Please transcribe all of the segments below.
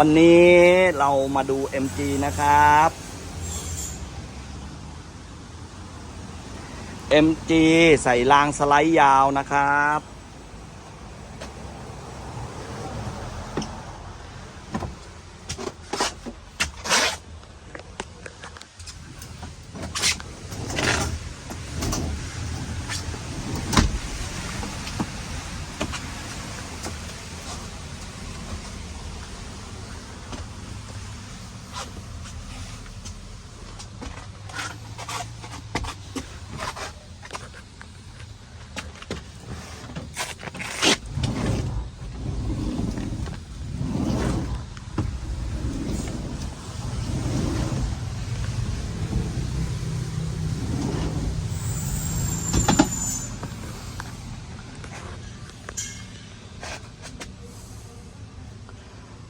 วันนี้เรามาดู MG นะครับ MG ใส่รางสไลด์ยาวนะครับ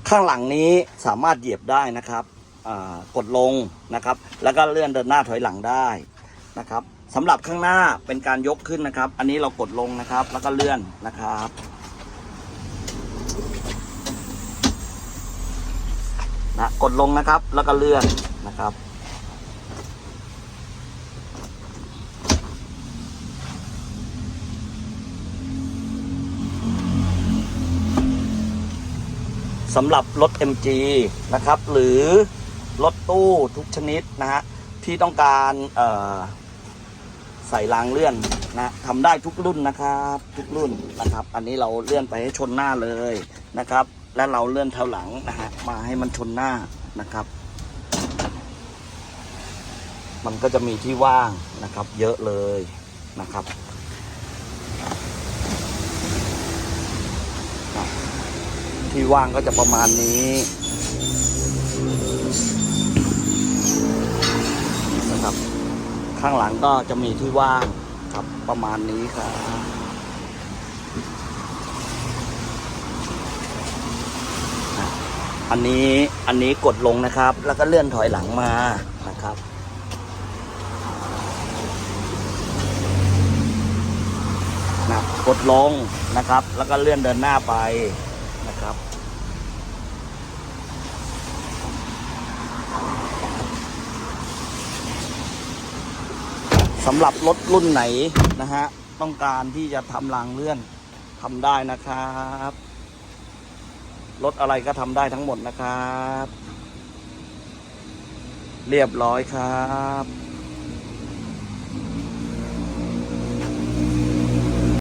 ข้างหลังนี้สามารถเหยียบได้นะครับกดลงนะครับ แล้วก็เลื่อนเดินหน้าถอยหลังได้นะครับสำหรับข้างหน้าเป็นการยกขึ้นนะครับ อันนี้เรากดลงนะครับ แล้วก็เลื่อนนะครับ นะกดลงนะครับแล้วก็เลื่อนนะครับ สำหรับรถ MG นะครับ หรือรถตู้ทุกชนิดนะฮะที่ต้องการใส่รางเลื่อนนะทำได้ทุกรุ่นนะครับ ทุกรุ่นนะครับ อันนี้เราเลื่อนไปให้ชนหน้าเลยนะครับ และเราเลื่อนเท้าหลังนะฮะมาให้มันชนหน้านะครับ มันก็จะมีที่ว่างนะครับ เยอะเลยนะครับ ที่ว่างก็จะประมาณนี้นะครับ ข้างหลังก็จะมีที่ว่างครับประมาณนี้ครับอันนี้อันนี้กดลงนะครับ แล้วก็เลื่อนถอยหลังมานะครับนะกดลงนะครับ แล้วก็เลื่อนเดินหน้าไป นะครับ สำหรับรถรุ่นไหนนะฮะ ต้องการที่จะทำรางเลื่อนทำได้นะครับ รถอะไรก็ทำได้ทั้งหมดนะครับ เรียบร้อยครับ